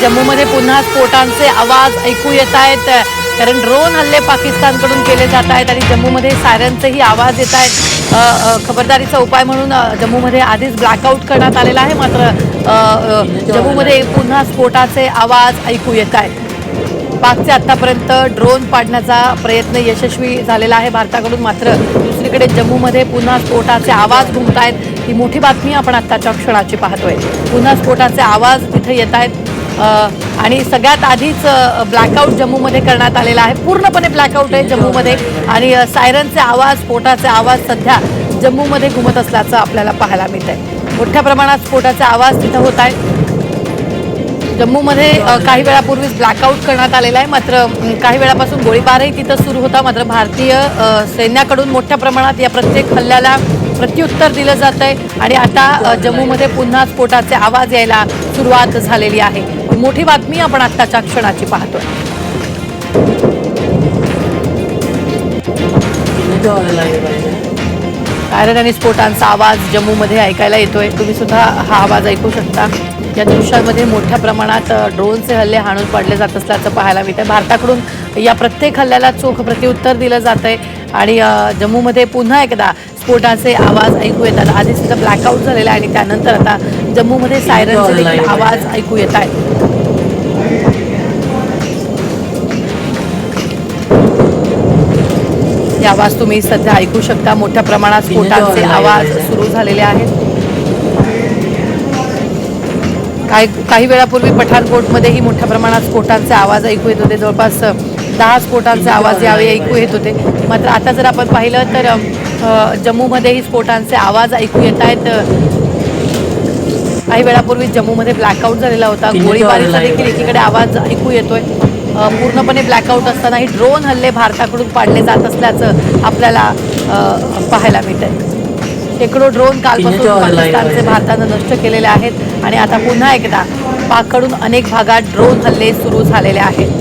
जम्मूमध्ये पुन्हा स्फोटांचे आवाज ऐकू येत आहेत कारण ड्रोन हल्ले पाकिस्तानकडून केले जात आहेत आणि जम्मूमध्ये सायरनचेही आवाज येत आहेत. खबरदारीचा उपाय म्हणून जम्मूमध्ये आधीच ब्लॅकआउट करण्यात आलेला आहे मात्र जम्मूमध्ये पुन्हा स्फोटाचे आवाज ऐकू येत आहेत. पाकचे आत्तापर्यंत ड्रोन पाडण्याचा प्रयत्न यशस्वी झालेला आहे भारताकडून मात्र दुसरीकडे जम्मूमध्ये पुन्हा स्फोटाचे आवाज घुमत आहेत. ही मोठी बातमी आपण आत्ताच्या क्षणाची पाहतोय. पुन्हा स्फोटाचे आवाज तिथे येत आहेत. आणि सगळ्यात आधीच ब्लॅकआउट जम्मूमध्ये करण्यात आलेला आहे. पूर्णपणे ब्लॅकआउट आहे जम्मूमध्ये. आणि सायरनचे आवाज स्फोटाचे आवाज सध्या जम्मूमध्ये घुमत असल्याचं आपल्याला पाहायला मिळत आहे मोठ्या प्रमाणात स्फोटाचा आवाज तिथं होत आहे जम्मूमध्ये काही वेळापूर्वीच ब्लॅकआउट करण्यात आलेला आहे. मात्र काही वेळापासून गोळीबारही तिथं सुरू होता. मात्र भारतीय सैन्याकडून मोठ्या प्रमाणात या प्रत्येक हल्ल्याला प्रत्युत्तर दिलं जात आहे आणि आता जम्मूमध्ये पुन्हा स्फोटाचे आवाज यायला सुरुवात झालेली आहे. मोठी बातमी आपण आत्ताच्या क्षणाची पाहतोय. कारण आणि स्फोटांचा आवाज जम्मूमध्ये ऐकायला येतोय. तुम्ही सुद्धा हा आवाज ऐकू शकता. या दृश्यांमध्ये मोठ्या प्रमाणात ड्रोनचे हल्ले हाणून पाडले जात असल्याचं पाहायला मिळतं भारताकडून या प्रत्येक हल्ल्याला चोख प्रत्युत्तर दिलं जात आहे आणि जम्मूमध्ये पुन्हा एकदा स्फोटाचे आवाज ऐकू येतात. आधी सुद्धा ब्लॅकआउट झालेला आहे आणि त्यानंतर आता जम्मूमध्ये सायरनचे देखील आवाज ऐकू येत आहेत. हे आवाज तुम्ही सध्या ऐकू शकता. मोठ्या प्रमाणात स्फोटांचे आवाज सुरू झालेले आहेत. काही काही वेळापूर्वी पठाणकोटमध्येही मोठ्या प्रमाणात स्फोटांचे आवाज ऐकू येत होते. जवळपास दहा स्फोटांचे आवाज यावेळी ऐकू येत होते. मात्र आता जर आपण पाहिलं तर जम्मूमध्येही स्फोटांचे आवाज ऐकू येत आहेत. काही वेळापूर्वी जम्मूमध्ये ब्लॅकआउट झालेला होता. गोळीबारीचा देखील एकीकडे आवाज ऐकू येतोय. पूर्णपणे ब्लॅकआउट असतानाही ड्रोन हल्ले भारताकडून पाडले जात असल्याचं आपल्याला पाहायला मिळत आहे शेकडो ड्रोन कालपासून पाकिस्तानचे भारतानं नष्ट केलेले आहेत आणि आता पुन्हा एकदा पाककडून अनेक भागात ड्रोन हल्ले सुरू झालेले आहेत.